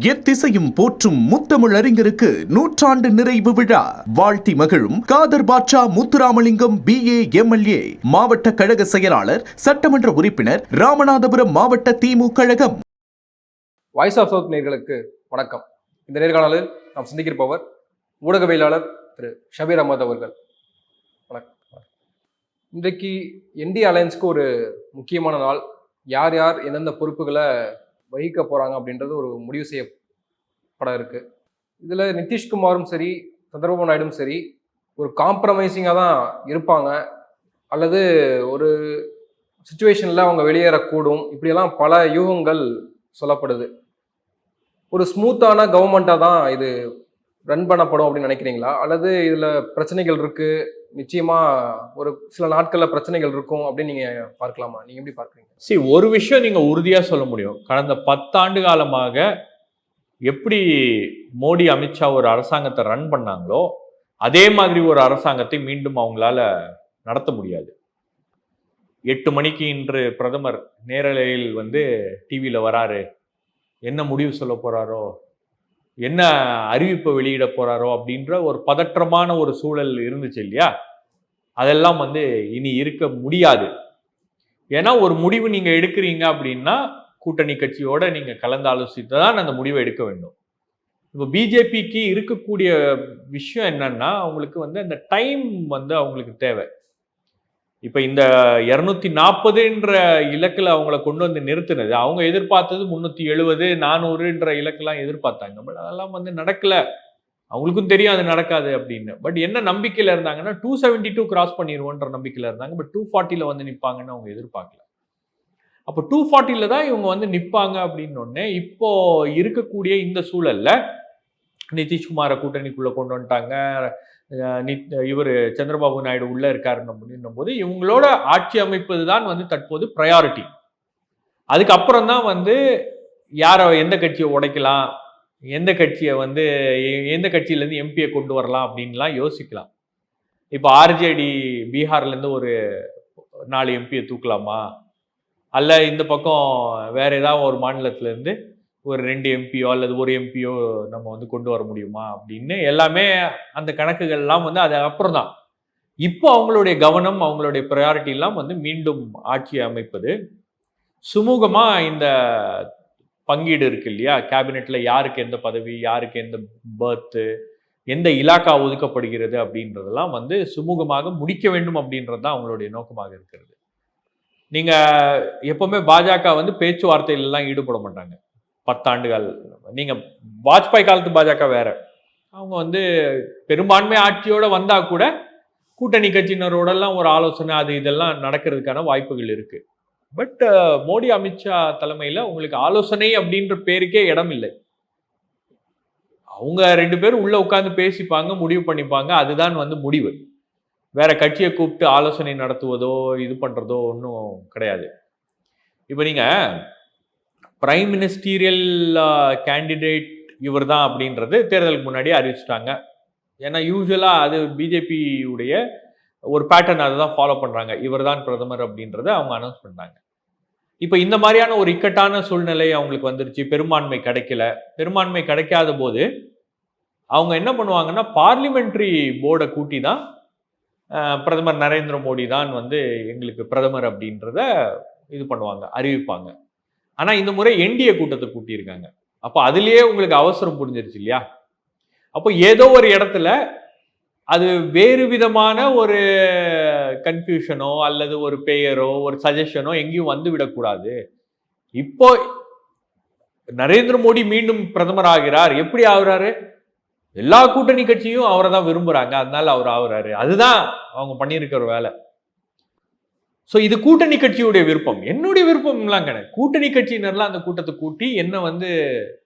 எத்திசையும் போற்றும் முத்தமிழ் அறிஞருக்கு நூற்றாண்டு நிறைவு விழா. வாழ்த்தி மகிழும் Kader Batcha Muthuramalingam B A MLA மாவட்ட கழக செயலாளர் சட்டமன்ற உறுப்பினர் ராமநாதபுரம் மாவட்ட திமுக கழகம். வாய்ஸ் ஆஃப் சவுத் நேர்களுக்கு வணக்கம். இந்த நேர்காணலில் நாம் சிந்திக்கிருப்பவர் ஊடகவியலாளர் திரு. ஷபீர் அகமது அவர்கள். வணக்கம். இன்றைக்கு என்டி அலையன்ஸ்க்கு ஒரு முக்கியமான நாள். யார் யார் எந்தெந்த பொறுப்புகளை வகிக்க போகிறாங்க அப்படின்றது ஒரு முடிவு செய்யப்பட இருக்குது இதில் நிதிஷ்குமாரும் சரி சந்திரபாபு நாயுடும் சரி ஒரு காம்ப்ரமைசிங்காக தான் இருப்பாங்க. அல்லது ஒரு சுச்சுவேஷனில் அவங்க வெளியேறக்கூடும். இப்படியெல்லாம் பல யூகங்கள் சொல்லப்படுது. ஒரு ஸ்மூத்தான கவர்மெண்ட்டாக தான் இது ரன் பண்ணப்படும் அப்படின்னு நினைக்கிறீங்களா? அல்லது இதில் பிரச்சனைகள் இருக்கு? நிச்சயமா ஒரு சில நாட்களில் பிரச்சனைகள் இருக்கும் அப்படின்னு நீங்க பார்க்கலாமா? நீங்க எப்படி பார்க்குறீங்க? சி ஒரு விஷயம் நீங்க உறுதியா சொல்ல முடியும். கடந்த பத்தாண்டு காலமாக எப்படி மோடி அமித்ஷா ஒரு அரசாங்கத்தை ரன் பண்ணாங்களோ அதே மாதிரி ஒரு அரசாங்கத்தை மீண்டும் அவங்களால நடத்த முடியாது. எட்டு மணிக்கு இன்று பிரதமர் நேரலையில் வந்து டிவியில் வராரு. என்ன முடிவு சொல்ல போறாரோ என்ன அறிவிப்பை வெளியிட போகிறாரோ அப்படின்ற ஒரு பதற்றமான ஒரு சூழல் இருந்துச்சு இல்லையா? அதெல்லாம் வந்து இனி இருக்க முடியாது. ஏன்னா ஒரு முடிவு நீங்கள் எடுக்கிறீங்க அப்படின்னா கூட்டணி கட்சியோட நீங்கள் கலந்து ஆலோசித்து தான் அந்த முடிவை எடுக்க வேண்டும். இப்போ பிஜேபிக்கு இருக்கக்கூடிய விஷயம் என்னன்னா அவங்களுக்கு வந்து அந்த டைம் வந்து அவங்களுக்கு தேவை. இப்போ இந்த இரநூத்தி நாற்பதுன்ற இலக்கில் அவங்கள கொண்டு வந்து நிறுத்தினது. அவங்க எதிர்பார்த்தது முந்நூற்றி எழுபது நானூறுன்ற இலக்கெல்லாம் எதிர்பார்த்தாங்க. பட் அதெல்லாம் வந்து நடக்கல. அவங்களுக்கும் தெரியும் அது நடக்காது அப்படின்னு. பட் என்ன நம்பிக்கையில் இருந்தாங்கன்னா டூ செவன்டி டூ கிராஸ் பண்ணிடுவோன்ற நம்பிக்கையில் இருந்தாங்க. பட் டூ ஃபார்ட்டியில் வந்து நிற்பாங்கன்னு அவங்க எதிர்பார்க்கல. அப்போ டூ ஃபார்ட்டியில் தான் இவங்க வந்து நிற்பாங்க அப்படின்னொடனே இப்போ இருக்கக்கூடிய இந்த சூழலில் நிதிஷ்குமாரை கூட்டணிக்குள்ளே கொண்டு வந்துட்டாங்க. இவர் சந்திரபாபு நாயுடு உள்ள இருக்காருன்னு போது இவங்களோட ஆட்சி அமைப்பது தான் வந்து தற்போது ப்ரையாரிட்டி அதுக்கப்புறம் தான் வந்து யாரை எந்த கட்சியை உடைக்கலாம் எந்த கட்சியை வந்து எ- எந்த கட்சியிலேருந்து எம்பியை கொண்டு வரலாம் அப்படின்லாம் யோசிக்கலாம். இப்போ ஆர்ஜேடி பீகார்லேருந்து ஒரு நாலு எம்பியை தூக்கலாமா? அல்ல இந்த பக்கம் வேற ஏதாவது ஒரு மாநிலத்திலேருந்து ஒரு ரெண்டு எம்பியோ அல்லது ஒரு எம்பியோ நம்ம வந்து கொண்டு வர முடியுமா அப்படின்னு எல்லாமே அந்த கணக்குகள்லாம் வந்து அது அப்புறம் தான். இப்போ அவங்களுடைய கவனம் அவங்களுடைய ப்ரையாரிட்டி எல்லாம் வந்து மீண்டும் ஆட்சி அமைப்பது. சுமூகமா இந்த பங்கீடு இருக்கு இல்லையா? கேபினெட்ல யாருக்கு எந்த பதவி யாருக்கு எந்த பர்த்து எந்த இலாக்கா ஒதுக்கப்படுகிறது அப்படின்றதெல்லாம் வந்து சுமூகமாக முடிக்க வேண்டும் அப்படின்றது தான் அவங்களுடைய நோக்கமாக இருக்கிறது. நீங்கள் எப்பவுமே பாஜக வந்து பேச்சுவார்த்தையிலலாம் ஈடுபட மாட்டாங்க. பத்தாண்டுகள். நீங்கள் வாஜ்பாய் காலத்து பாஜக வேற. அவங்க வந்து பெரும்பான்மை ஆட்சியோடு வந்தால் கூட கூட்டணி கட்சியினரோடெல்லாம் ஒரு ஆலோசனை அது இதெல்லாம் நடக்கிறதுக்கான வாய்ப்புகள் இருக்குது பட் மோடி அமித்ஷா தலைமையில் உங்களுக்கு ஆலோசனை அப்படின்ற பேருக்கே இடம் இல்லை. அவங்க ரெண்டு பேரும் உள்ளே உட்காந்து பேசிப்பாங்க முடிவு பண்ணிப்பாங்க அதுதான் வந்து முடிவு. வேற கட்சியை கூப்பிட்டு ஆலோசனை நடத்துவதோ இது பண்ணுறதோ ஒன்றும் கிடையாது. இப்போ நீங்கள் பிரைம் மினிஸ்டீரியல் கேண்டிடேட் இவர் தான் அப்படின்றது தேர்தலுக்கு முன்னாடியே அறிவிச்சிட்டாங்க. ஏன்னா யூஸ்வலாக அது பிஜேபி உடைய ஒரு பேட்டர்ன் அதை தான் ஃபாலோ பண்ணுறாங்க இவர் தான் பிரதமர் அப்படின்றத அவங்க அனௌன்ஸ் பண்ணாங்க இப்போ இந்த மாதிரியான ஒரு இக்கட்டான சூழ்நிலை அவங்களுக்கு வந்துருச்சு. பெரும்பான்மை கிடைக்கல. பெரும்பான்மை கிடைக்காத போது அவங்க என்ன பண்ணுவாங்கன்னா பார்லிமெண்ட்ரி போர்டை கூட்டி தான் பிரதமர் நரேந்திர மோடி தான் வந்து எங்களுக்கு பிரதமர் அப்படின்றத இது பண்ணுவாங்க அறிவிப்பாங்க. ஆனா இந்த முறை என்டிஏ கூட்டத்தை கூட்டியிருக்காங்க. அப்போ அதுலயே உங்களுக்கு அவசரம் புரிஞ்சிருச்சு இல்லையா? அப்போ ஏதோ ஒரு இடத்துல அது வேறு விதமான ஒரு கன்ஃபியூஷனோ அல்லது ஒரு பெயரோ ஒரு சஜஷனோ எங்கேயும் வந்து விடக்கூடாது. இப்போ நரேந்திர மோடி மீண்டும் பிரதமர் ஆகிறார். எப்படி ஆகுறாரு? எல்லா கூட்டணி கட்சியும் அவரை தான் விரும்புகிறாங்க அதனால அவர் ஆகுறாரு. அதுதான் அவங்க பண்ணியிருக்கிற வேலை. ஸோ இது கூட்டணி கட்சியுடைய விருப்பம். என்னுடைய விருப்பம்லாம் கிடையாது. கூட்டணி கட்சியினர்லாம் அந்த கூட்டத்தை கூட்டி என்ன வந்து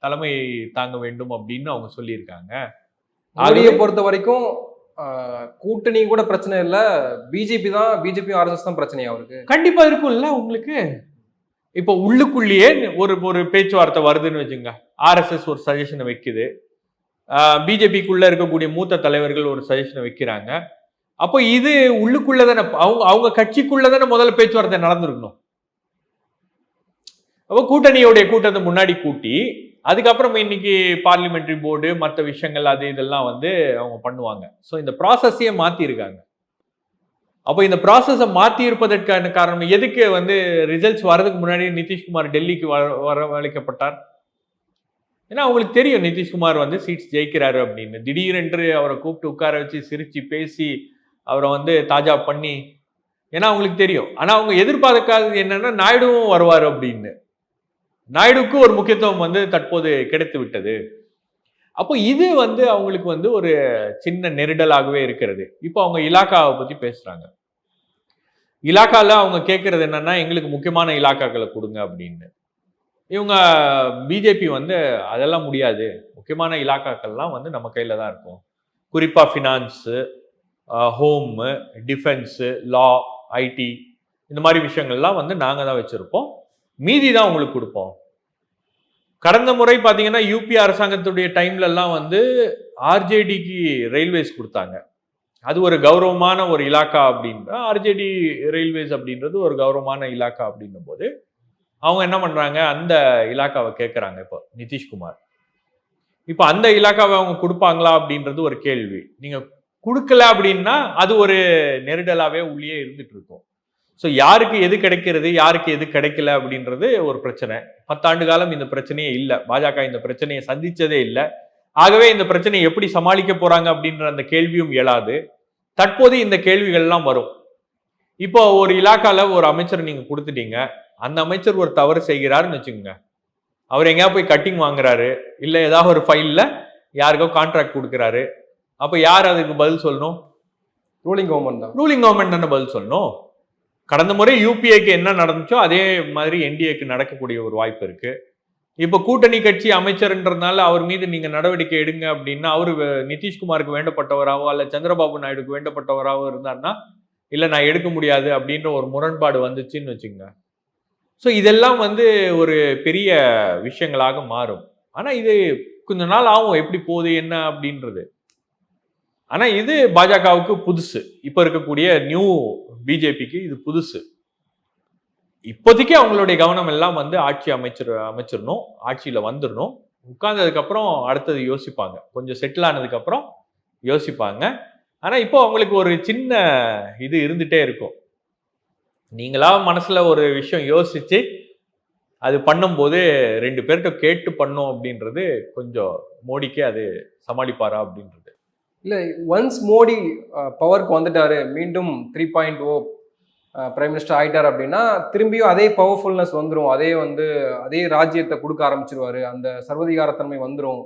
தலைமை தாங்க வேண்டும் அப்படின்னு அவங்க சொல்லியிருக்காங்க. மோடியை பொறுத்த வரைக்கும் கூட்டணி கூட பிரச்சனை இல்ல. பிஜேபி தான் பிஜேபி ஆர்எஸ்எஸ் தான் பிரச்சனை அவருக்கு? கண்டிப்பா இருக்கும்ல உங்களுக்கு? இப்போ உள்ளுக்குள்ளேயே ஒரு ஒரு பேச்சுவார்த்தை வருதுன்னு வச்சுங்க. ஆர்எஸ்எஸ் ஒரு சஜஷனை வைக்குது. பிஜேபிக்குள்ள இருக்கக்கூடிய மூத்த தலைவர்கள் ஒரு சஜஷனை வைக்கிறாங்க. அப்போ இது உள்ளுக்குள்ள தானே அவங்க அவங்க கட்சிக்குள்ள தானே முதல்ல பேச்சுவார்த்தை நடந்திருக்கணும். அப்போ கூட்டணியோடைய கூட்டத்தை முன்னாடி கூட்டி அதுக்கப்புறம் இன்னைக்கு பார்லிமெண்ட்ரி போர்டு மற்ற விஷயங்கள் அது இதெல்லாம் வந்து அவங்க பண்ணுவாங்க. ஸோ இந்த ப்ராசஸையே மாற்றிருக்காங்க அப்போ இந்த ப்ராசஸை மாற்றி இருப்பதற்கான காரணம் எதுக்கு வந்து ரிசல்ட்ஸ் வர்றதுக்கு முன்னாடி நிதிஷ்குமார் டெல்லிக்கு வர வரவழைக்கப்பட்டார் ஏன்னா அவங்களுக்கு தெரியும் நிதிஷ்குமார் வந்து சீட்ஸ் ஜெயிக்கிறாரு அப்படின்னு. திடீரென்று அவரை கூப்பிட்டு உட்கார வச்சு சிரிச்சு பேசி அவரை வந்து தாஜா பண்ணி ஏன்னா அவங்களுக்கு தெரியும். ஆனால் அவங்க எதிர்பார்க்காதது என்னன்னா நாயுடுவும் வருவார் அப்படின்னு. நாயுடுக்கு ஒரு முக்கியத்துவம் வந்து தற்போது கிடைத்து விட்டது. அப்போ இது வந்து அவங்களுக்கு வந்து ஒரு சின்ன நெருடலாகவே இருக்கிறது. இப்போ அவங்க இலாக்காவை பற்றி பேசுறாங்க. இலாக்காவில் அவங்க கேட்கறது என்னன்னா எங்களுக்கு முக்கியமான இலாக்காக்களை கொடுங்க அப்படின்னு. இவங்க பிஜேபி வந்து அதெல்லாம் முடியாது. முக்கியமான இலாக்காக்கள்லாம் வந்து நம்ம கையில் தான் இருக்கும். குறிப்பாக finance home defence law IT இந்த மாதிரி விஷயங்கள்லாம் வந்து நாங்கள் தான் வச்சுருப்போம். மீதி தான் உங்களுக்கு கொடுப்போம். கடந்த முறை பார்த்தீங்கன்னா யூபி அரசாங்கத்துடைய டைம்லலாம் வந்து ஆர்ஜேடிக்கு ரயில்வேஸ் கொடுத்தாங்க. அது ஒரு கௌரவமான ஒரு இலாக்கா அப்படின்ற ஆர்ஜேடி ரயில்வேஸ் அப்படின்றது ஒரு கௌரவமான இலாக்கா அப்படின்னும் போது அவங்க என்ன பண்ணுறாங்க அந்த இலாக்காவை கேட்குறாங்க இப்போ நிதிஷ்குமார். இப்போ அந்த இலாக்காவை அவங்க கொடுப்பாங்களா அப்படின்றது ஒரு கேள்வி. நீங்கள் கொடுக்கல அப்படின்னா அது ஒரு நெருடலாவே உள்ளே இருந்துட்டு இருக்கும். ஸோ யாருக்கு எது கிடைக்கிறது யாருக்கு எது கிடைக்கல அப்படின்றது ஒரு பிரச்சனை. பத்தாண்டு காலம் இந்த பிரச்சனையே இல்லை. பாஜக இந்த பிரச்சனையை சந்திச்சதே இல்லை. ஆகவே இந்த பிரச்சனையை எப்படி சமாளிக்க போறாங்க அப்படின்ற அந்த கேள்வியும் எழாது தற்போது இந்த கேள்விகள்லாம் வரும். இப்போ ஒரு இலாக்கால ஒரு அமைச்சர் நீங்க கொடுத்துட்டீங்க. அந்த அமைச்சர் ஒரு தவறு செய்கிறாருன்னு வச்சுக்கோங்க. அவர் எங்கேயா போய் கட்டிங் வாங்குறாரு. இல்லை ஏதாவது ஒரு ஃபைலில் யாருக்கோ கான்ட்ராக்ட் கொடுக்குறாரு. அப்போ யார் அதுக்கு பதில் சொல்லணும்? ரூலிங் கவர்மெண்ட் தான். ரூலிங் கவர்மெண்ட் தானே பதில் சொல்லணும்? கடந்த முறை யூபிஏக்கு என்ன நடந்துச்சோ அதே மாதிரி என்டிஏக்கு நடக்கக்கூடிய ஒரு வாய்ப்பு இருக்கு. இப்போ கூட்டணி கட்சி அமைச்சர்ன்றதுனால அவர் மீது நீங்க நடவடிக்கை எடுங்க அப்படின்னா அவர் நிதிஷ்குமாருக்கு வேண்டப்பட்டவராவோ அல்ல சந்திரபாபு நாயுடுக்கு வேண்டப்பட்டவராவோ இருந்தாருன்னா இல்ல நான் எடுக்க முடியாது அப்படின்ற ஒரு முரண்பாடு வந்துச்சுன்னு வச்சுங்க ஸோ இதெல்லாம் வந்து ஒரு பெரிய விஷயங்களாக மாறும். ஆனா இது கொஞ்ச நாள் ஆகும் எப்படி போகுது என்ன அப்படின்றது. ஆனா இது பாஜகவுக்கு புதுசு. இப்ப இருக்கக்கூடிய நியூ பிஜேபிக்கு இது புதுசு. இப்போதைக்கு அவங்களுடைய கவனம் எல்லாம் வந்து ஆட்சி அமைச்சர் அமைச்சிடணும் ஆட்சியில வந்துடணும் உட்கார்ந்ததுக்கு அப்புறம் அடுத்தது யோசிப்பாங்க. கொஞ்சம் செட்டில் ஆனதுக்கு அப்புறம் யோசிப்பாங்க. ஆனா இப்போ அவங்களுக்கு ஒரு சின்ன இது இருந்துட்டே இருக்கும். நீங்களா மனசுல ஒரு விஷயம் யோசிச்சு அது பண்ணும்போது ரெண்டு பேர்கிட்ட கேட்டு பண்ணோம் அப்படின்றது கொஞ்சம் மோடிக்கு அது சமாளிப்பாரா அப்படின்றது. இல்லை ஒன்ஸ் மோடி பவருக்கு வந்துட்டாரு மீண்டும் three point O prime minister ஆயிட்டார் அப்படின்னா திரும்பியும் அதே பவர்ஃபுல்னஸ் வந்துடும் அதே வந்து அதே ராஜ்யத்தை கொடுக்க ஆரம்பிச்சிருவாரு. அந்த சர்வதிகாரத்தன்மை வந்துடும்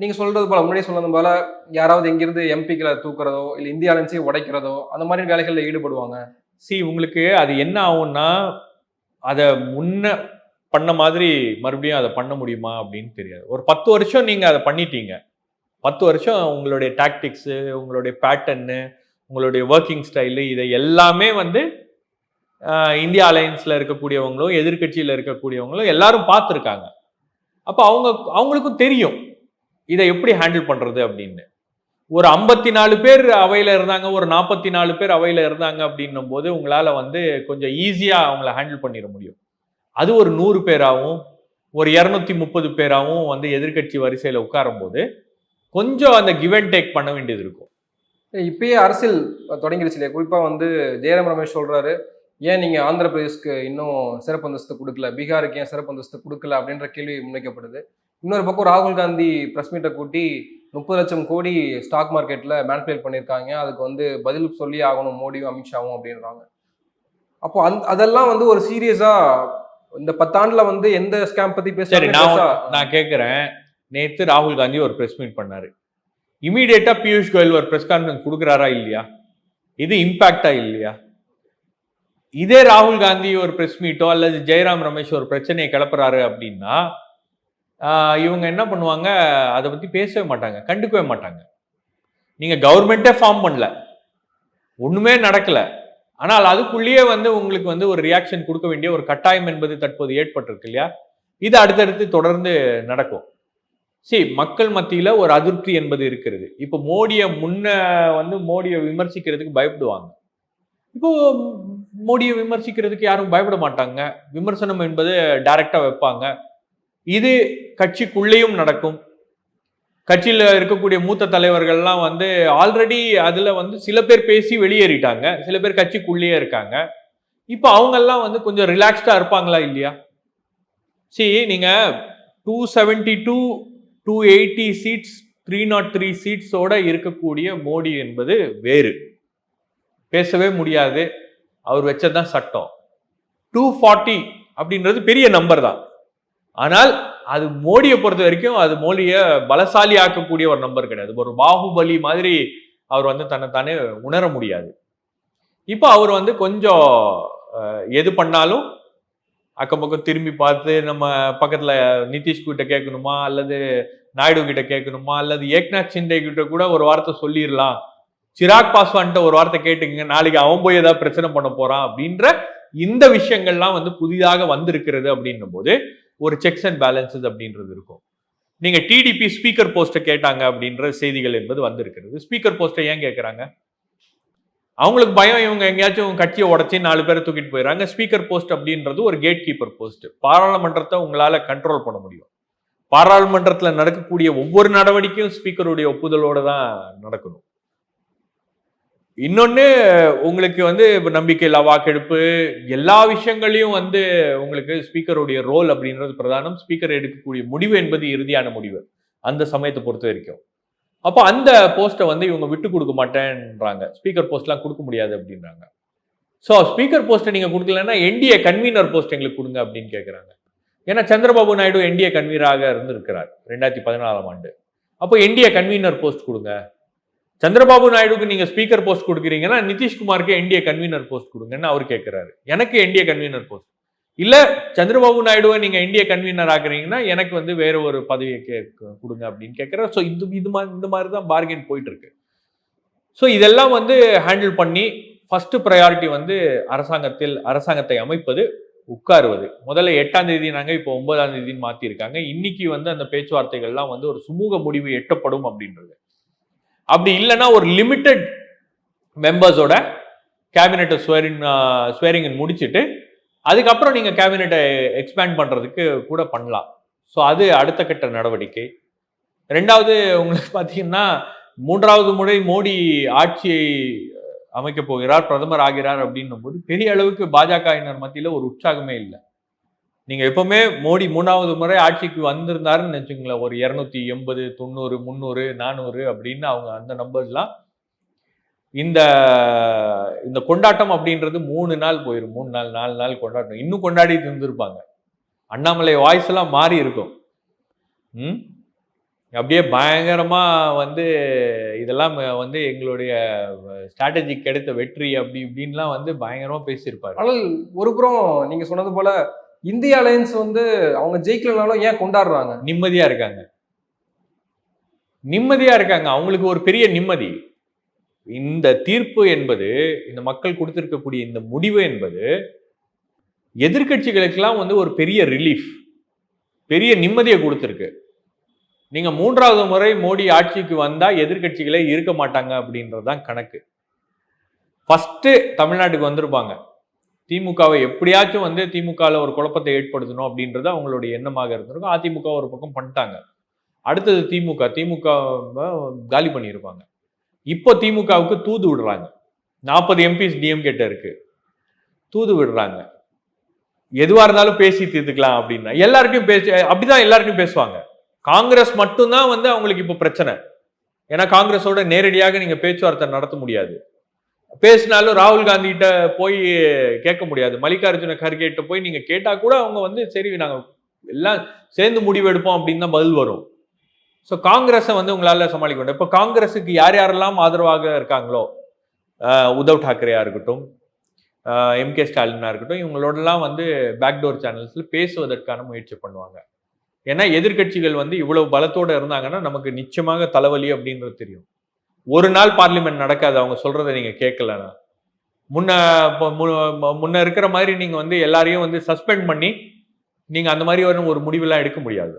நீங்கள் சொல்றது போல முன்னாடியே சொன்னது போல யாராவது எங்கிருந்து எம்பிக்களை தூக்குறதோ இல்லை இந்திய உடைக்கிறதோ அந்த மாதிரி வேலைகளில் ஈடுபடுவாங்க. சி உங்களுக்கு அது என்ன ஆகும்னா அதை முன்ன பண்ண மாதிரி மறுபடியும் அதை பண்ண முடியுமா அப்படின்னு தெரியாது. ஒரு பத்து வருஷம் நீங்கள் அதை பண்ணிட்டீங்க. பத்து வருஷம் உங்களுடைய டாக்டிக்ஸு உங்களுடைய பேட்டர்னு உங்களுடைய ஒர்க்கிங் ஸ்டைலு இதை எல்லாமே வந்து இந்தியா அலையன்ஸில் இருக்கக்கூடியவங்களும் எதிர்க்கட்சியில் இருக்கக்கூடியவங்களும் எல்லாரும் பார்த்துருக்காங்க. அப்போ அவங்க அவங்களுக்கும் தெரியும் இதை எப்படி ஹேண்டில் பண்ணுறது அப்படின்னு. ஒரு ஐம்பத்தி நாலு பேர் அவையில் இருந்தாங்க ஒரு நாற்பத்தி நாலு பேர் அவையில் இருந்தாங்க அப்படின்னும் போது உங்களால் வந்து கொஞ்சம் ஈஸியாக அவங்கள ஹேண்டில் பண்ணிட முடியும். அது ஒரு நூறு பேராகவும் ஒரு இரநூத்தி முப்பது பேராகவும் வந்து எதிர்க்கட்சி வரிசையில் உட்காரும்போது கொஞ்சம் அந்த கிவ் அண்ட் டேக் பண்ண வேண்டியது இருக்கும். இப்பயே அரசியல் தொடங்கிருச்சு இல்லையா குறிப்பா வந்து ஜெயராம் ரமேஷ் சொல்றாரு ஏன் நீங்க ஆந்திர பிரதேஷ்க்கு இன்னும் சிறப்பு அந்தஸ்து கொடுக்கல? பீகாருக்கு ஏன் சிறப்பு அந்தஸ்து கொடுக்கல? அப்படின்ற கேள்வி முன்வைக்கப்படுது. இன்னொரு பக்கம் ராகுல் காந்தி பிரஸ் மீட்டை கூட்டி முப்பது லட்சம் கோடி ஸ்டாக் மார்க்கெட்ல மேனிபுலேட் பண்ணியிருக்காங்க. அதுக்கு வந்து பதில் சொல்லி ஆகணும் மோடியும் அமித்ஷாவும் அப்படின்றாங்க. அப்போ அந்த அதெல்லாம் வந்து ஒரு சீரியஸா இந்த பத்தாண்டுல வந்து எந்த ஸ்கேம் பேசுறாங்க? நான் நான் கேட்குறேன் நேற்று ராகுல் காந்தி ஒரு ப்ரெஸ் மீட் பண்ணார். இமீடியட்டாக பியூஷ் கோயல் ஒரு ப்ரெஸ் கான்ஃபரன்ஸ் கொடுக்குறாரா இல்லையா? இது இம்பேக்டா இல்லையா? இதே ராகுல் காந்தி ஒரு ப்ரெஸ் மீட்டோ அல்லது ஜெயராம் ரமேஷ் ஒரு பிரச்சனையை கிளப்புறாரு அப்படின்னா இவங்க என்ன பண்ணுவாங்க? அதை பற்றி பேசவே மாட்டாங்க கண்டுக்கவே மாட்டாங்க. நீங்கள் கவர்மெண்ட்டே ஃபார்ம் பண்ணல. ஒன்றுமே நடக்கல. ஆனால் அதுக்குள்ளேயே வந்து உங்களுக்கு வந்து ஒரு ரியாக்ஷன் கொடுக்க வேண்டிய ஒரு கட்டாயம் என்பது தற்போது ஏற்பட்டிருக்கு இல்லையா? இது அடுத்தடுத்து தொடர்ந்து நடக்கும். சரி மக்கள் மத்தியில் ஒரு அதிருப்தி என்பது இருக்கிறது. இப்போ மோடியை முன்ன வந்து மோடியை விமர்சிக்கிறதுக்கு பயப்படுவாங்க. இப்போ மோடியை விமர்சிக்கிறதுக்கு யாரும் பயப்பட மாட்டாங்க. விமர்சனம் என்பது டைரக்டா வைப்பாங்க. இது கட்சிக்குள்ளேயும் நடக்கும். கட்சியில் இருக்கக்கூடிய மூத்த தலைவர்கள்லாம் வந்து ஆல்ரெடி அதில் வந்து சில பேர் பேசி வெளியேறிட்டாங்க. சில பேர் கட்சிக்குள்ளேயே இருக்காங்க. இப்போ அவங்கெல்லாம் வந்து கொஞ்சம் ரிலாக்ஸ்டாக இருப்பாங்களா இல்லையா? சி நீங்கள் two seventy two two eighty seats three not three சீட்ஸோட இருக்கக்கூடிய மோடி என்பது வேறு. பேசவே முடியாது. அவர் வச்சதுதான் சட்டம். டூ ஃபார்ட்டி அப்படின்றது பெரிய நம்பர் தான். ஆனால் அது மோடியை பொறுத்த வரைக்கும் அது மோடியை பலசாலி ஆக்கக்கூடிய ஒரு நம்பர் கிடையாது. ஒரு பாகுபலி மாதிரி அவர் வந்து தன்னை தானே உணர முடியாது. இப்போ அவர் வந்து கொஞ்சம் எது பண்ணாலும் அக்கம் பக்கம் திரும்பி பார்த்து நம்ம பக்கத்துல நிதிஷ் கிட்ட கேட்கணுமா அல்லது நாயுடு கிட்ட கேட்கணுமா அல்லது ஏக்நாத் சிண்டே கிட்ட கூட ஒரு வார்த்தை சொல்லிடலாம் சிராக் பாஸ்வான்ட்ட ஒரு வார்த்தை கேட்டுக்கங்க நாளைக்கு அவன் போய் ஏதாவது பிரச்சனை பண்ண போறான் அப்படின்ற இந்த விஷயங்கள்லாம் வந்து புதிதாக வந்திருக்கிறது அப்படின்னும் போது ஒரு செக்ஸ் அண்ட் பேலன்சஸ் அப்படின்றது இருக்கும். நீங்க டிடிபி ஸ்பீக்கர் போஸ்ட்டை கேட்டாங்க அப்படின்ற செய்திகள் என்பது வந்திருக்கிறது. ஸ்பீக்கர் போஸ்ட்டை ஏன் கேட்கறாங்க அவங்களுக்கு பயம் இவங்க எங்கேயாச்சும் கட்சியை உடச்சி நாலு பேரை தூக்கிட்டு போயிடறாங்க. ஸ்பீக்கர் போஸ்ட் அப்படின்றது ஒரு கேட் கீப்பர் போஸ்ட் பாராளுமன்றத்தை உங்களால கண்ட்ரோல் பண்ண முடியும். பாராளுமன்றத்தில் நடக்கக்கூடிய ஒவ்வொரு நடவடிக்கையும் ஸ்பீக்கருடைய ஒப்புதலோடு தான் நடக்கணும். இன்னொன்று உங்களுக்கு வந்து இப்ப நம்பிக்கையில்லா வாக்கெடுப்பு எல்லா விஷயங்களையும் வந்து உங்களுக்கு ஸ்பீக்கருடைய ரோல் அப்படின்றது பிரதானம். ஸ்பீக்கர் எடுக்கக்கூடிய முடிவு என்பது இறுதியான முடிவு. அந்த சமயத்தை பொறுத்த வரைக்கும். அப்போ அந்த போஸ்ட்டை வந்து இவங்க விட்டு கொடுக்க மாட்டேன்றாங்க. ஸ்பீக்கர் போஸ்ட்லாம் கொடுக்க முடியாது அப்படின்றாங்க. ஸோ ஸ்பீக்கர் போஸ்ட்டை நீங்கள் கொடுக்கலன்னா என்டிஏ கன்வீனர் போஸ்ட் எங்களுக்கு கொடுங்க அப்படின்னு கேட்குறாங்க ஏன்னா சந்திரபாபு நாயுடு என்டிஏ கன்வீனராக இருந்திருக்கிறார் ரெண்டாயிரத்தி பதினாலாம் ஆண்டு. அப்போ என்டிஏ கன்வீனர் போஸ்ட் கொடுங்க. சந்திரபாபு நாயுடுக்கு நீங்கள் ஸ்பீக்கர் போஸ்ட் கொடுக்குறீங்கன்னா நிதிஷ்குமாருக்கு என்டிஏ கன்வீனர் போஸ்ட் கொடுங்கன்னு அவர் கேட்குறாரு எனக்கு என்டிஏ கன்வீனர் போஸ்ட் இல்லை சந்திரபாபு நாயுடுவை நீங்கள் இந்திய கன்வீனர் ஆக்குறீங்கன்னா எனக்கு வந்து வேற ஒரு பதவியை கேட்க கொடுங்க அப்படின்னு கேட்குறேன் ஸோ இது இது மாதிரி இந்த மாதிரி தான் பார்கென் போயிட்டு இருக்கு ஸோ இதெல்லாம் வந்து ஹேண்டில் பண்ணி ஃபஸ்ட்டு ப்ரையாரிட்டி வந்து அரசாங்கத்தில் அரசாங்கத்தை அமைப்பது உட்காருவது. முதல்ல எட்டாம் தேதி நாங்கள் இப்போ ஒன்பதாம் தேதின்னு மாற்றிருக்காங்க இன்னைக்கு வந்து அந்த பேச்சுவார்த்தைகள்லாம் வந்து ஒரு சுமூக முடிவு எட்டப்படும் அப்படின்றது. அப்படி இல்லைன்னா ஒரு லிமிட்டெட் மெம்பர்ஸோட கேபினெட்டை ஸ்வேரிங் ஸ்வேரிங் முடிச்சுட்டு அதுக்கப்புறம் நீங்க கேபினெட்டை எக்ஸ்பேண்ட் பண்றதுக்கு கூட பண்ணலாம். ஸோ அது அடுத்த கட்ட நடவடிக்கை. ரெண்டாவது உங்களுக்கு பார்த்தீங்கன்னா மூன்றாவது முறை மோடி ஆட்சியை அமைக்க போகிறார் பிரதமர் ஆகிறார் அப்படின்னும் போது பெரிய அளவுக்கு பாஜகவினர் மத்தியில் ஒரு உற்சாகமே இல்லை. நீங்கள் எப்பவுமே மோடி மூணாவது முறை ஆட்சிக்கு வந்திருந்தாருன்னு வச்சுங்களேன் ஒரு இரநூத்தி எண்பது தொண்ணூறு முந்நூறு நானூறு அப்படின்னு அவங்க அந்த நம்பர்ஸ்லாம் இந்த இந்த கொண்டாட்டம் அப்படின்றது மூணு நாள் போயிடும் மூணு நாள் நாலு நாள் கொண்டாட்டம். இன்னும் கொண்டாடிட்டு இருந்திருப்பாங்க. அண்ணாமலை வாய்ஸ் எல்லாம் மாறி இருக்கும். ம்? அப்படியே பயங்கரமா வந்து இதெல்லாம் வந்து எங்களுடைய ஸ்ட்ராட்டஜிக் கிடைத்த வெற்றி அப்படி இப்படின்லாம் வந்து பயங்கரமா பேசியிருப்பாரு. ஆனால் ஒரு புறம் நீங்க சொன்னது போல இந்திய அலையன்ஸ் வந்து அவங்க ஜெயிக்கலனாலும் ஏன் கொண்டாடுறாங்க? நிம்மதியா இருக்காங்க. நிம்மதியா இருக்காங்க. அவங்களுக்கு ஒரு பெரிய நிம்மதி. இந்த தீர்ப்பு என்பது இந்த மக்கள் கொடுத்திருக்கக்கூடிய இந்த முடிவு என்பது எதிர்கட்சிகளுக்கெல்லாம் வந்து ஒரு பெரிய ரிலீஃப் பெரிய நிம்மதியை கொடுத்துருக்கு. நீங்க மூன்றாவது முறை மோடி ஆட்சிக்கு வந்தா எதிர்க்கட்சிகளே இருக்க மாட்டாங்க அப்படின்றதுதான் கணக்கு. ஃபர்ஸ்ட் தமிழ்நாட்டுக்கு வந்திருப்பாங்க. திமுகவை எப்படியாச்சும் வந்து திமுகவில் ஒரு குழப்பத்தை ஏற்படுத்தணும் அப்படின்றது அவங்களுடைய எண்ணமாக இருந்திருக்கும். அதிமுக ஒரு பக்கம் பண்ணிட்டாங்க. அடுத்தது திமுக திமுக காலி பண்ணியிருப்பாங்க. இப்போ திமுகவுக்கு தூது விடுறாங்க. நாற்பது எம்பிஸ் டிஎம்கேட்ட இருக்கு. தூது விடுறாங்க. எதுவா இருந்தாலும் பேசி தீர்த்துக்கலாம் அப்படின்னா எல்லார்ட்டையும் பேசி அப்படிதான் எல்லார்ட்டையும் பேசுவாங்க. காங்கிரஸ் மட்டும்தான் வந்து அவங்களுக்கு இப்போ பிரச்சனை. ஏன்னா காங்கிரஸோட நேரடியாக நீங்க பேச்சுவார்த்தை நடத்த முடியாது. பேசினாலும் ராகுல் காந்தி கிட்ட போய் கேட்க முடியாது. மல்லிகார்ஜுன கர்கே கிட்ட போய் நீங்க கேட்டா கூட அவங்க வந்து சரி நாங்க எல்லாம் சேர்ந்து முடிவு எடுப்போம் அப்படின்னு தான் பதில் வரும். ஸோ காங்கிரஸை வந்து உங்களால் சமாளிக்க முடியும். இப்போ காங்கிரஸுக்கு யார் யாரெல்லாம் ஆதரவாக இருக்காங்களோ உத்தவ் டாக்கரேயா இருக்கட்டும் எம்கே ஸ்டாலினா இருக்கட்டும் இவங்களோடலாம் வந்து பேக்டோர் சேனல்ஸில் பேசுவதற்கான முயற்சி பண்ணுவாங்க. ஏன்னா எதிர்க்கட்சிகள் வந்து இவ்வளவு பலத்தோடு இருந்தாங்கன்னா நமக்கு நிச்சயமாக தலைவலி அப்படின்றது தெரியும். ஒரு நாள் பார்லிமெண்ட் நடக்காது அவங்க சொல்றதை நீங்க கேட்கலன்னா. முன்ன இப்போ முன்ன இருக்கிற மாதிரி நீங்க வந்து எல்லாரையும் வந்து சஸ்பெண்ட் பண்ணி நீங்க அந்த மாதிரி ஒரு முடிவெல்லாம் எடுக்க முடியாது.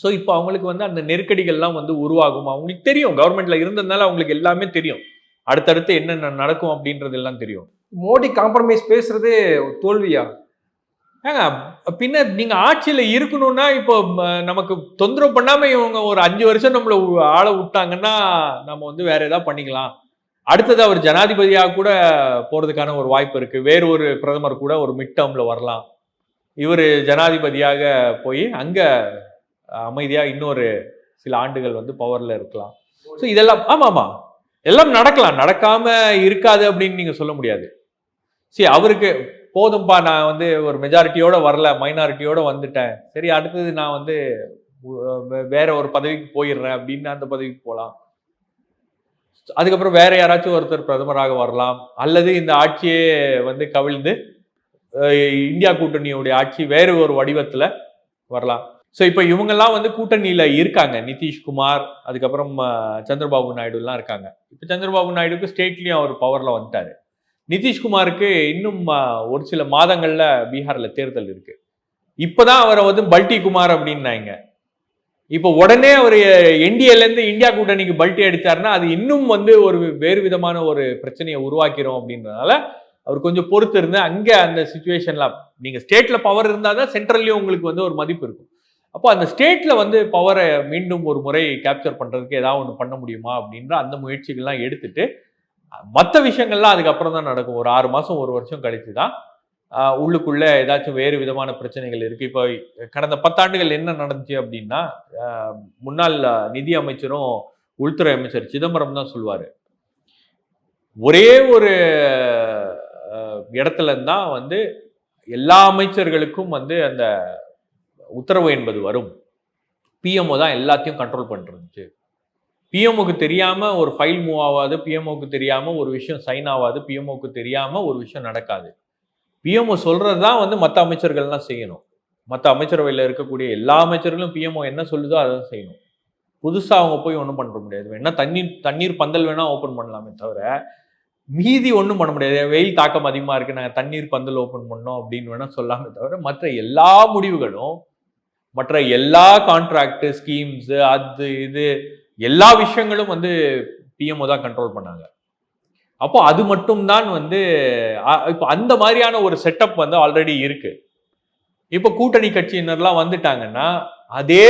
ஸோ இப்போ அவங்களுக்கு வந்து அந்த நெருக்கடிகள்லாம் வந்து உருவாகும்? அவங்களுக்கு தெரியும். கவர்மெண்ட்ல இருந்ததுனால அவங்களுக்கு எல்லாமே தெரியும். அடுத்தடுத்து என்னென்ன நடக்கும் அப்படின்றது எல்லாம் தெரியும். மோடி காம்ப்ரமைஸ் பேசுறதே தோல்வியா? ஏங்க பின்ன நீங்க ஆட்சியில இருக்கணும்னா இப்போ நமக்கு தொந்தரவு பண்ணாம இவங்க ஒரு அஞ்சு வருஷம் நம்மள ஆள விட்டாங்கன்னா நம்ம வந்து வேற ஏதாவது பண்ணிக்கலாம். அடுத்தது அவர் ஜனாதிபதியாக கூட போறதுக்கான ஒரு வாய்ப்பு இருக்கு. வேறு ஒரு பிரதமர் கூட ஒரு மிட் டேர்ம்ல வரலாம். இவர் ஜனாதிபதியாக போய் அங்க அமைதியாக இன்னொரு சில ஆண்டுகள் வந்து பவரில் இருக்கலாம். ஸோ இதெல்லாம் ஆமாம். ஆமாம் எல்லாம் நடக்கலாம். நடக்காமல் இருக்காது அப்படின்னு நீங்கள் சொல்ல முடியாது. சரி அவருக்கு போதும்பா நான் வந்து ஒரு மெஜாரிட்டியோட வரல மைனாரிட்டியோட வந்துட்டேன். சரி அடுத்தது நான் வந்து வேற ஒரு பதவிக்கு போயிடுறேன் அப்படின்னு அந்த பதவிக்கு போகலாம் அதுக்கப்புறம் வேற யாராச்சும் ஒருத்தர் பிரதமராக வரலாம். அல்லது இந்த ஆட்சியே வந்து கவிழ்ந்து இந்தியா கூட்டணியுடைய ஆட்சி வேறு ஒரு வடிவத்தில் வரலாம். ஸோ இப்போ இவங்கெல்லாம் வந்து கூட்டணியில் இருக்காங்க. நிதிஷ்குமார் அதுக்கப்புறம் சந்திரபாபு நாயுடுலாம் இருக்காங்க. இப்போ சந்திரபாபு நாயுடுக்கு ஸ்டேட்லேயும் அவர் பவரில் வந்துட்டார். நிதிஷ்குமாருக்கு இன்னும் ஒரு சில மாதங்களில் பீகாரில் தேர்தல் இருக்குது இப்போ தான் அவரை வந்து பல்டி குமார் அப்படின்னாங்க. இப்போ உடனே அவர் என்டிஏல இந்தியா கூட்டணிக்கு பல்டி அடித்தார்னா அது இன்னும் வந்து ஒரு வேறு விதமான ஒரு பிரச்சனையை உருவாக்கிறோம் அப்படின்றதுனால அவர் கொஞ்சம் பொறுத்து இருந்து அங்கே அந்த சுச்சுவேஷன்லாம் நீங்கள் ஸ்டேட்டில் பவர் இருந்தால் தான் சென்ட்ரல்லையும் உங்களுக்கு வந்து ஒரு மதிப்பு இருக்கும். அப்போ அந்த ஸ்டேட்டில் வந்து பவரை மீண்டும் ஒரு முறை கேப்சர் பண்ணுறதுக்கு ஏதாவது ஒன்று பண்ண முடியுமா அப்படின்ற அந்த முயற்சிகள்லாம் எடுத்துட்டு மற்ற விஷயங்கள்லாம் அதுக்கப்புறம் தான் நடக்கும். ஒரு ஆறு மாதம் ஒரு வருஷம் கழிச்சு தான் உள்ளுக்குள்ளே ஏதாச்சும் வேறு விதமான பிரச்சனைகள் இருக்குது இப்போ கடந்த பத்தாண்டுகள் என்ன நடந்துச்சு அப்படின்னா முன்னாள் நிதி அமைச்சரும் உள்துறை அமைச்சர் சிதம்பரம் தான் சொல்லுவார். ஒரே ஒரு இடத்துல தான் வந்து எல்லா அமைச்சர்களுக்கும் வந்து அந்த உத்தரவு என்பது வரும். பிஎம்ஓ தான் எல்லாத்தையும் கண்ட்ரோல் பண்ணிருந்துச்சு பிஎம்ஓக்கு தெரியாமல் ஒரு ஃபைல் மூவ் ஆகாது பிஎம்ஓக்கு தெரியாமல் ஒரு விஷயம் சைன் ஆகாது பிஎம்ஓக்கு தெரியாமல் ஒரு விஷயம் நடக்காது. பிஎம்ஓ சொல்கிறது தான் வந்து மற்ற அமைச்சர்கள்லாம் செய்யணும். மற்ற அமைச்சரவையில் இருக்கக்கூடிய எல்லா அமைச்சர்களும் பிஎம்ஓ என்ன சொல்லுதோ அதை தான் செய்யணும். புதுசாக அவங்க போய் ஒன்றும் பண்ண முடியாது. வேணால் தண்ணீர் தண்ணீர் பந்தல் வேணால் ஓப்பன் பண்ணலாமே தவிர மீதி ஒன்றும் பண்ண முடியாது. வெயில் தாக்கம் அதிகமாக இருக்கு நாங்கள் தண்ணீர் பந்தல் ஓப்பன் பண்ணோம் அப்படின்னு வேணால் சொல்லாமே தவிர மற்ற எல்லா முடிவுகளும் மற்ற எல்லா கான்ட்ராக்ட் ஸ்கீம்ஸ் அது இது எல்லா விஷயங்களும் வந்து பிஎம்ஓ தான் கண்ட்ரோல் பண்ணாங்க. அப்போ அது மட்டும்தான் வந்து இப்போ அந்த மாதிரியான ஒரு செட்டப் வந்து ஆல்ரெடி இருக்கு. இப்போ கூட்டணி கட்சியினர்லாம் வந்துட்டாங்கன்னா அதே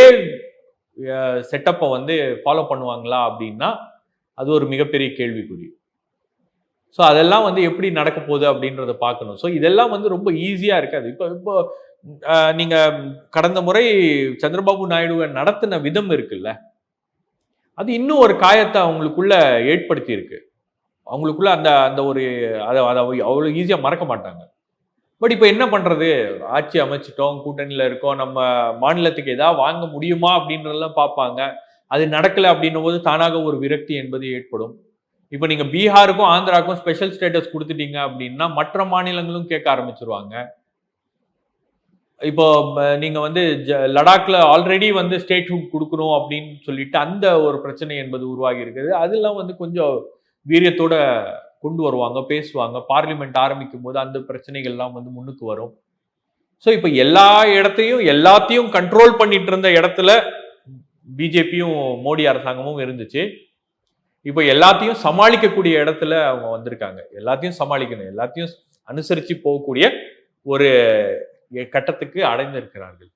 செட்டப்பை வந்து ஃபாலோ பண்ணுவாங்களா அப்படின்னா அது ஒரு மிகப்பெரிய கேள்விக்குறி. ஸோ அதெல்லாம் வந்து எப்படி நடக்க போகுது அப்படின்றத பார்க்கணும். ஸோ இதெல்லாம் வந்து ரொம்ப ஈஸியாக இருக்காது. இப்போ இப்போ நீங்க கடந்த முறை சந்திரபாபு நாயுடுவை நடத்தின விதம் இருக்குல்ல? அது இன்னும் ஒரு காயத்தை அவங்களுக்குள்ள ஏற்படுத்தி இருக்கு அவங்களுக்குள்ள அந்த அந்த ஒரு அதை அதை அவ்வளோ ஈஸியாக மறக்க மாட்டாங்க. பட் இப்போ என்ன பண்றது? ஆட்சி அமைச்சிட்டோம் கூட்டணியில் இருக்கோம் நம்ம மாநிலத்துக்கு ஏதாவது வாங்க முடியுமா அப்படின்றதெல்லாம் பார்ப்பாங்க. அது நடக்கலை அப்படின்னும் போது தானாக ஒரு விரக்தி என்பது ஏற்படும். இப்போ நீங்க பீகாருக்கும் ஆந்திராவுக்கும் ஸ்பெஷல் ஸ்டேட்டஸ் கொடுத்துட்டீங்க அப்படின்னா மற்ற மாநிலங்களும் கேட்க ஆரம்பிச்சிருவாங்க. இப்போ நீங்க வந்து ஜ- லடாக்ல ஆல்ரெடி வந்து ஸ்டேட்ஹுட் கொடுக்கணும் அப்படின்னு சொல்லிட்டு அந்த ஒரு பிரச்சனை என்பது உருவாகி இருக்குது. அதெல்லாம் வந்து கொஞ்சம் வீரியத்தோட கொண்டு வருவாங்க பேசுவாங்க. பார்லிமெண்ட் ஆரம்பிக்கும் போது அந்த பிரச்சனைகள்லாம் வந்து முன்னுக்கு வரும். ஸோ இப்போ எல்லா இடத்தையும் எல்லாத்தையும் கண்ட்ரோல் பண்ணிட்டு இருந்த இடத்துல பிஜேபியும் மோடி அரசாங்கமும் இருந்துச்சு. இப்போ எல்லாத்தையும் சமாளிக்கக்கூடிய இடத்துல அவங்க வந்திருக்காங்க. எல்லாத்தையும் சமாளிக்கணும். எல்லாத்தையும் அனுசரித்து போகக்கூடிய ஒரு கட்டத்துக்கு அடைந்திருக்கிறார்கள்.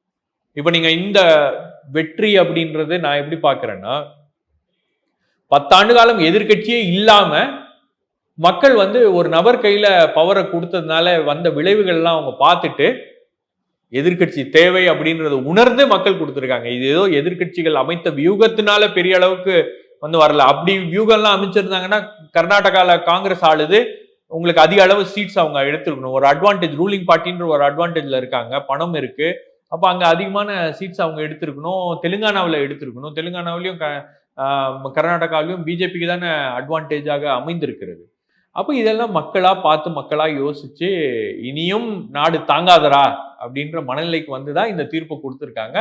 இப்போ நீங்க இந்த வெற்றி அப்படின்றது நான் எப்படி பார்க்கறேன்னா பத்தாண்டு காலம் எதிர்க்கட்சியே இல்லாம மக்கள் வந்து ஒரு நபர் கையில பவரை கொடுத்ததுனால வந்த விளைவுகள்லாம் அவங்க பார்த்துட்டு எதிர்க்கட்சி தேவை அப்படின்றத உணர்ந்து மக்கள் கொடுத்துருக்காங்க. இது ஏதோ எதிர்க்கட்சிகள் அமைத்த வியூகத்தினால பெரிய அளவுக்கு வந்து வரல. அப்படி வியூகம்லாம் அமைச்சிருந்தாங்கன்னா கர்நாடகாவில் காங்கிரஸ் ஆளுது உங்களுக்கு அதிக அளவு சீட்ஸ் அவங்க எடுத்துருக்கணும். ஒரு அட்வான்டேஜ் ரூலிங் பார்ட்டின்ற ஒரு அட்வான்டேஜில் இருக்காங்க. பணம் இருக்கு. அப்போ அங்கே அதிகமான சீட்ஸ் அவங்க எடுத்திருக்கணும். தெலுங்கானாவில் எடுத்திருக்கணும். தெலுங்கானாவிலையும் க கர்நாடகாவிலையும் பிஜேபிக்கு தானே அட்வான்டேஜாக அமைந்திருக்கிறது. அப்போ இதெல்லாம் மக்களா பார்த்து மக்களாக யோசிச்சு இனியும் நாடு தாங்காதரா அப்படின்ற மனநிலைக்கு வந்து தான் இந்த தீர்ப்பை கொடுத்துருக்காங்க.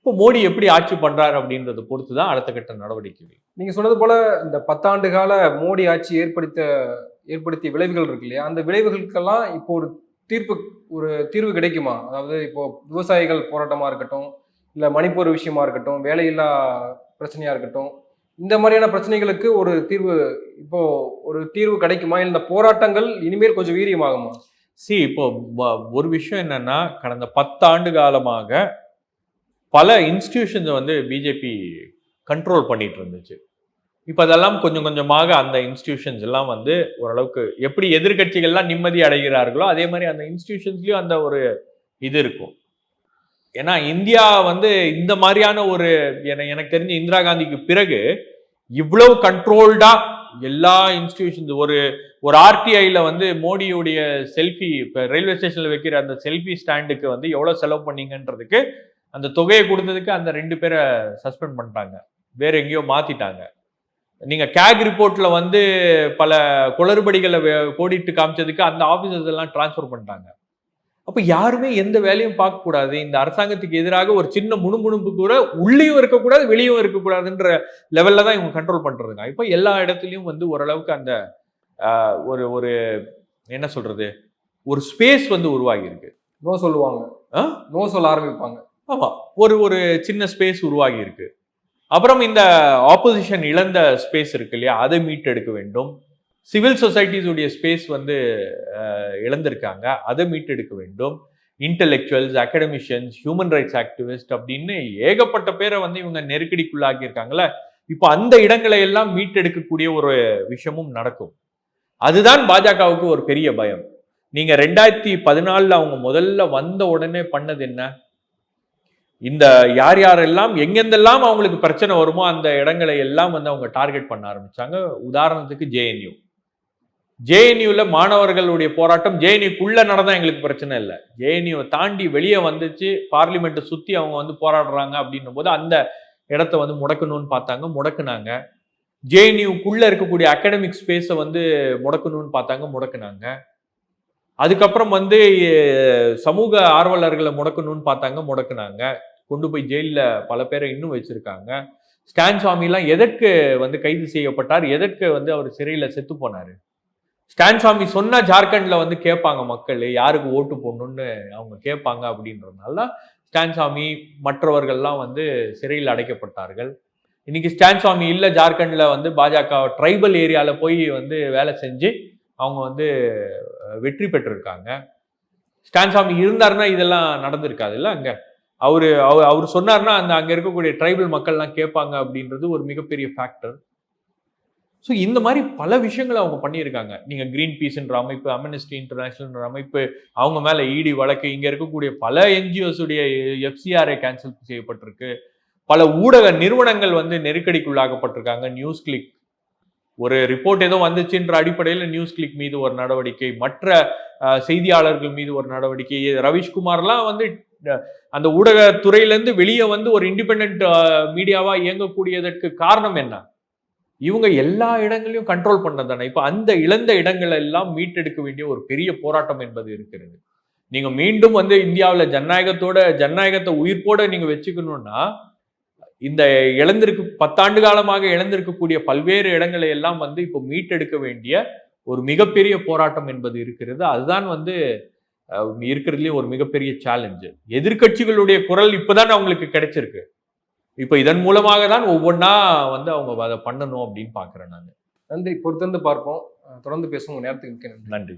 இப்போ மோடி எப்படி ஆட்சி பண்றாரு அப்படின்றத பொறுத்து தான் அடுத்த கட்ட நடவடிக்கை. நீங்க சொன்னது போல இந்த பத்தாண்டு கால மோடி ஆட்சி ஏற்படுத்த ஏற்படுத்திய விளைவுகள் இருக்கு இல்லையா? அந்த விளைவுகளுக்கெல்லாம் இப்போ ஒரு தீர்ப்பு ஒரு தீர்வு கிடைக்குமா? அதாவது இப்போ விவசாயிகள் போராட்டமா இருக்கட்டும் இல்ல மணிப்பூர் விஷயமா இருக்கட்டும் வேலையில்லா பிரச்சனையா இருக்கட்டும் இந்த மாதிரியான பிரச்சனைகளுக்கு ஒரு தீர்வு இப்போ ஒரு தீர்வு கிடைக்குமா? இந்த போராட்டங்கள் இனிமேல் கொஞ்சம் வீரியமாகுமா? சி இப்போ வ- ஒரு விஷயம் என்னன்னா கடந்த பத்தாண்டு காலமாக பல இன்ஸ்டிடியூஷன்ஸை வந்து பிஜேபி கண்ட்ரோல் பண்ணிட்டு இருந்துச்சு. இப்போ அதெல்லாம் கொஞ்சம் கொஞ்சமாக அந்த இன்ஸ்டிடியூஷன்ஸ் எல்லாம் வந்து ஓரளவுக்கு எப்படி எதிர்க்கட்சிகள்லாம் நிம்மதி அடைகிறார்களோ அதே மாதிரி அந்த இன்ஸ்டியூஷன்ஸ்லேயும் அந்த ஒரு இது இருக்கும். ஏன்னா இந்தியா வந்து இந்த மாதிரியான ஒரு என- எனக்கு தெரிஞ்ச இந்திரா காந்திக்கு பிறகு இவ்வளவு கண்ட்ரோல்டா எல்லா இன்ஸ்டிடியூஷன்ஸ் ஒரு ஒரு ஆர்டிஐயில் வந்து மோடியுடைய செல்ஃபி இப்போ ரயில்வே ஸ்டேஷனில் வைக்கிற அந்த செல்ஃபி ஸ்டாண்டுக்கு வந்து எவ்வளோ செலவு பண்ணீங்கன்றதுக்கு அந்த தொகையை கொடுத்ததுக்கு அந்த ரெண்டு பேரை சஸ்பெண்ட் பண்ணிட்டாங்க. வேற எங்கேயோ மாத்திட்டாங்க. நீங்க கேக் ரிப்போர்ட்ல வந்து பல குளறுபடிகளை கோடிட்டு காமிச்சதுக்கு அந்த ஆபீசர்ஸ் எல்லாம் டிரான்ஸ்ஃபர் பண்ணிட்டாங்க. அப்ப யாருமே எந்த வேலையும் பார்க்க கூடாது இந்த அரசாங்கத்துக்கு எதிராக ஒரு சின்ன முணுமுணுப்பு கூட உள்ளேயும் இருக்கக்கூடாது வெளியும் இருக்கக்கூடாதுன்ற லெவல்ல தான் இவங்க கண்ட்ரோல் பண்றதுங்க. இப்போ எல்லா இடத்துலயும் வந்து ஓரளவுக்கு அந்த ஒரு ஒரு என்ன சொல்றது? ஒரு ஸ்பேஸ் வந்து உருவாகி இருக்கு நோ சொல்லுவாங்க? நோ சொல்ல ஆரம்பிப்பாங்க. ஆமா. ஒரு ஒரு சின்ன ஸ்பேஸ் உருவாகி இருக்கு அப்புறம் இந்த ஆப்போசிஷன் இழந்த ஸ்பேஸ் இருக்கு இல்லையா அதை மீட்டெடுக்க வேண்டும். சிவில் சொசைட்டிஸுடைய ஸ்பேஸ் வந்து இழந்திருக்காங்க அதை மீட்டெடுக்க வேண்டும். Intellectuals academicians human rights activist அப்படின்னு ஏகப்பட்ட பேரை வந்து இவங்க நெருக்கடிக்குள்ளாக்கியிருக்காங்கள இப்போ அந்த இடங்களை எல்லாம் மீட்டெடுக்கக்கூடிய ஒரு விஷயமும் நடக்கும். அதுதான் பாஜகவுக்கு ஒரு பெரிய பயம். நீங்கள் ரெண்டாயிரத்தி பதினாலில் அவங்க முதல்ல வந்த உடனே பண்ணது என்ன? இந்த யார் யாரெல்லாம் எங்கெந்தெல்லாம் அவங்களுக்கு பிரச்சனை வருமோ அந்த இடங்களை எல்லாம் வந்து அவங்க டார்கெட் பண்ண ஆரம்பிச்சாங்க. உதாரணத்துக்கு ஜேஎன்யூ ஜேஎன்யூல மாணவர்களுடைய போராட்டம் ஜேஎன்யூக்குள்ள நடந்தா எங்களுக்கு பிரச்சனை இல்லை. ஜேஎன்யூவை தாண்டி வெளியே வந்துச்சு பார்லிமெண்ட்டை சுற்றி அவங்க வந்து போராடுறாங்க அப்படின்னும் போது அந்த இடத்த வந்து முடக்கணும்னு பார்த்தாங்க முடக்குனாங்க. ஜேஎன்யூக்குள்ள இருக்கக்கூடிய அகாடமிக் ஸ்பேஸை வந்து முடக்கணும்னு பார்த்தாங்க முடக்குனாங்க. அதுக்கப்புறம் வந்து சமூக ஆர்வலர்களை முடக்கணும்னு பார்த்தாங்க முடக்குனாங்க. கொண்டு போய் ஜெயிலில் பல பேரை இன்னும் வச்சுருக்காங்க. ஸ்டான் சுவாமிலாம் எதற்கு வந்து கைது செய்யப்பட்டார்? எதற்கு வந்து அவர் சிறையில் செத்து போனார்? ஸ்டான் சுவாமி சொன்னால் ஜார்க்கண்டில் வந்து கேட்பாங்க மக்கள் யாருக்கு ஓட்டு போடணும்னு அவங்க கேட்பாங்க அப்படின்றதுனால தான் ஸ்டான் சுவாமி மற்றவர்கள்லாம் வந்து சிறையில் அடைக்கப்பட்டார்கள். இன்னைக்கு ஸ்டான் சுவாமி இல்லை ஜார்க்கண்டில் வந்து பாஜக ட்ரைபல் ஏரியாவில் போய் வந்து வேலை செஞ்சு அவங்க வந்து வெற்றி பெற்றிருக்காங்க. ஸ்டான் சாமி இருந்தாருன்னா இதெல்லாம் நடந்திருக்காது இல்லை அங்கே? அவர் அவர் அவர் சொன்னார்னா அந்த அங்கே இருக்கக்கூடிய ட்ரைபல் மக்கள்லாம் கேட்பாங்க அப்படின்றது ஒரு மிகப்பெரிய ஃபேக்டர் ஸோ இந்த மாதிரி பல விஷயங்களை அவங்க பண்ணியிருக்காங்க. நீங்கள் கிரீன் பீஸ்ன்ற அமைப்பு அம்னஸ்டி இன்டர்நேஷனல்ன்ற அமைப்பு அவங்க மேலே இடி வழக்கு இங்கே இருக்கக்கூடிய பல என்ஜிஓஸுடைய எஃப்சிஆர்ஐ கேன்சல் செய்யப்பட்டிருக்கு. பல ஊடக நிறுவனங்கள் வந்து நெருக்கடிக்குள்ளாக்கப்பட்டிருக்காங்க. நியூஸ் கிளிக் ஒரு ரிப்போர்ட் ஏதோ வந்துச்சுன்ற அடிப்படையில் நியூஸ் கிளிக் மீது ஒரு நடவடிக்கை. மற்ற செய்தியாளர்கள் மீது ஒரு நடவடிக்கை. ரவிஷ்குமார்லாம் வந்து அந்த ஊடகத்துறையிலேருந்து வெளியே வந்து ஒரு இண்டிபெண்ட் மீடியாவாக இயங்கக்கூடியதற்கு காரணம் என்ன? இவங்க எல்லா இடங்களையும் கண்ட்ரோல் பண்ணதானே இப்போ அந்த இழந்த இடங்களை எல்லாம் மீட்டெடுக்க வேண்டிய ஒரு பெரிய போராட்டம் என்பது இருக்கிறது. நீங்கள் மீண்டும் வந்து இந்தியாவில் ஜனநாயகத்தோட ஜனநாயகத்தை உயிர்ப்போட நீங்கள் வச்சுக்கணும்னா இந்த இழந்திருக்கு பத்தாண்டு காலமாக இழந்திருக்கக்கூடிய பல்வேறு இடங்களை எல்லாம் வந்து இப்போ மீட்டெடுக்க வேண்டிய ஒரு மிகப்பெரிய போராட்டம் என்பது இருக்கிறது. அதுதான் வந்து அஹ், இருக்கிறதுலயே ஒரு மிகப்பெரிய சேலஞ்சு எதிர்க்கட்சிகளுடைய குரல் இப்பதான் அவங்களுக்கு கிடைச்சிருக்கு. இப்போ இதன் மூலமாக தான் ஒவ்வொன்றா வந்து அவங்க அதை பண்ணணும் அப்படின்னு பாக்குறேன் நான். நன்றி. பொறுத்திருந்து பார்ப்போம். தொடர்ந்து பேசுவோம். நேரத்துக்கு நன்றி.